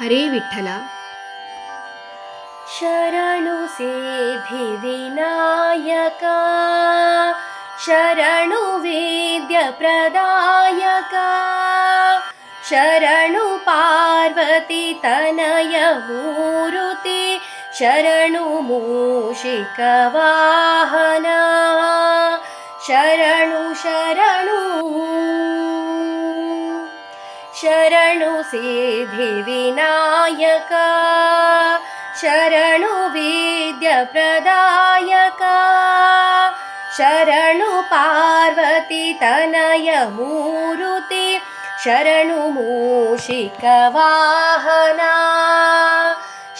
हरे विठ्ठल। शरणु सिद्धि विनायका शरणु वेद्यप्रदायका। शरणु पार्वती तनय मूरुति। शरणु मूषिकवाहना शरणु शरणु शरणु सिद्धिविनायका शरणु विद्यप्रदायका शरणु पार्वती तनय मूरुति। शरणु मूषिकवाहना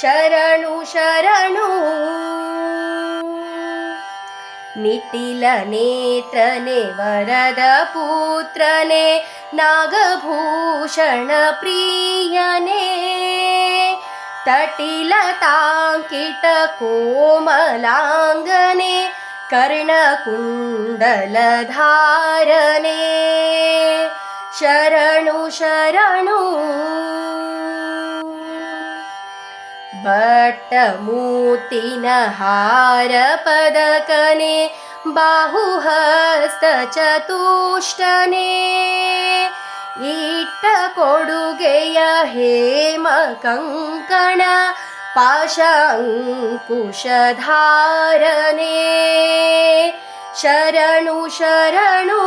शरणु शरणु निटिलनेत्रने वरदपुत्रने नागभूषणप्रियने तटिलताङ्किटकोमलाङ्गने कर्णकुण्डलधारणे शरणु भट्टमूर्तिनहारपदकने बाहुहस्तचतुष्टने इट्टकोडुಗೆय हेमकङ्कण पाशाङ्कुशधारणे शरणु शरणु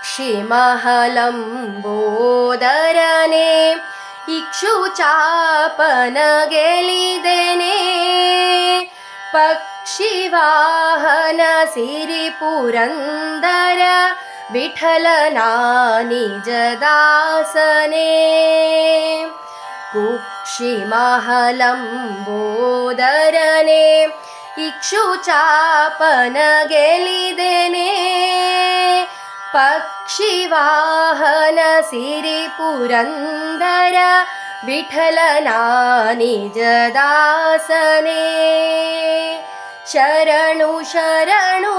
िमहलं बोदरने इक्षु चापन गेलिदे पक्षिवाहनसिरिपुरन्दर विठलनानि जदासने उक्षिमहलं गोदरने इक्षु सिरिपुरन्दर विठलना निजदासने शरणु शरणु।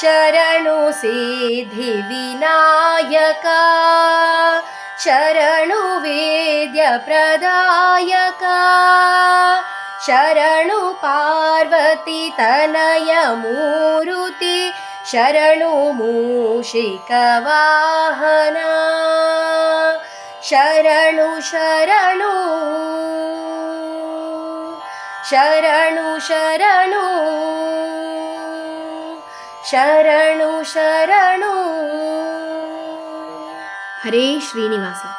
शरणु सिद्धिविनायका। शरणु वेद्यप्रदायका शरणु पार्वती तनय मूरुति शरणु मूषिकवाहना शरणु शरणु। शरणु शरणु। शरणु शरणु। हरे श्रीनिवास